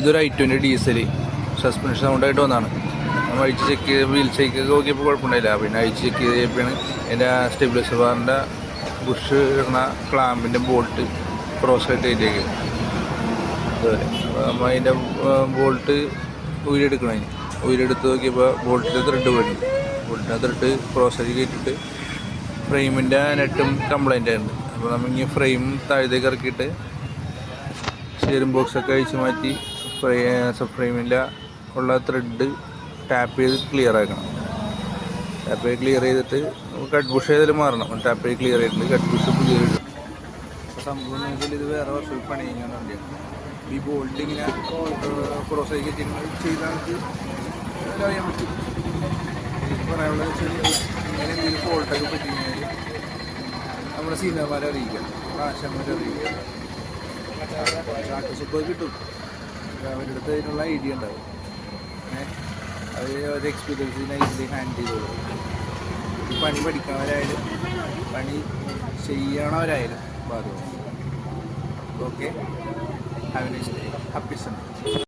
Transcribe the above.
ഇതൊരു I twenty diesel suspension സൗണ്ടായിട്ട് വന്നതാണ്. നമ്മൾ അഴിച്ച് ചെക്ക് ചെയ്ത് വീൽ ഷേക്ക് നോക്കിയപ്പോൾ കുഴപ്പമുണ്ടായില്ല. പിന്നെ അഴിച്ച് ചെക്ക് ചെയ്തപ്പോഴാണ് എന്റെ സ്റ്റെബിലൈസർ ബാറിന്റെ ബുഷ് ഇടുന്ന ക്ലാമ്പിന്റെ ബോൾട്ട് ക്രോസ് ആയിട്ട് കയറ്റിയേക്ക് അതുപോലെ നമ്മൾ അതിന്റെ ബോൾട്ട് ഊരിയെടുക്കണം ഉയരെടുത്ത് നോക്കിയപ്പോൾ ബോൾട്ടിന്റെ ത്രെഡ് പോയി ബോൾട്ടിന്റെ ത്രെഡ് ക്രോസ് ആയി കയറ്റിയിട്ട് ഫ്രെയിമിന്റെ നെറ്റും കംപ്ലൈന്റ് ആയിരുന്നു. അപ്പോൾ നമ്മൾ ഇങ്ങനെ ഫ്രെയിം താഴത്തേക്ക് ഇറക്കിയിട്ട് സ്റ്റിയറിംഗ് ബോക്സൊക്കെ അഴിച്ച് മാറ്റി ഫ്രൈ സബ് ഉള്ള ത്രെഡ് ടാപ്പ് ചെയ്ത് ക്ലിയർ ആക്കണം ടാപ്പ് ചെയ്ത് ക്ലിയർ ചെയ്തിട്ട് കട്ട് ബുഷ് ചെയ്തതിൽ മാറണം ടാപ്പ് ചെയ്ത് ക്ലിയർ ചെയ്തിട്ട് കട്ട് ബുഷ് ക്ലിയർ ഇടും സംഭവം എന്ന് വെച്ചാൽ ഇത് വേറെ വർഷം പണി കഴിഞ്ഞാൽ ഈ ബോൾട്ട് ഇങ്ങനെ ക്രോസ് ആയി ചെയ്താൽ അറിയാൻ പറ്റും പറയാനുള്ളത് വെച്ചാൽ എന്തെങ്കിലും ഫോൾട്ടൊക്കെ പറ്റി കഴിഞ്ഞാൽ നമ്മുടെ സീനിയർമാരെ അറിയിക്കാം ആശാന്മാരെ അറിയിക്കാം ചാക്കസുപ്പ് കിട്ടും അവരുടെ അടുത്ത് അതിനുള്ള ഐഡിയ ഉണ്ടാവും. അവർ അവർ ഒരു എക്സ്പീരിയൻസ് നൈസിലി ഹാൻഡിൽ ചെയ്തോളും പണി പഠിക്കണവരായാലും പണി ചെയ്യണവരായാലും ബാധകം okay have next happy Sunday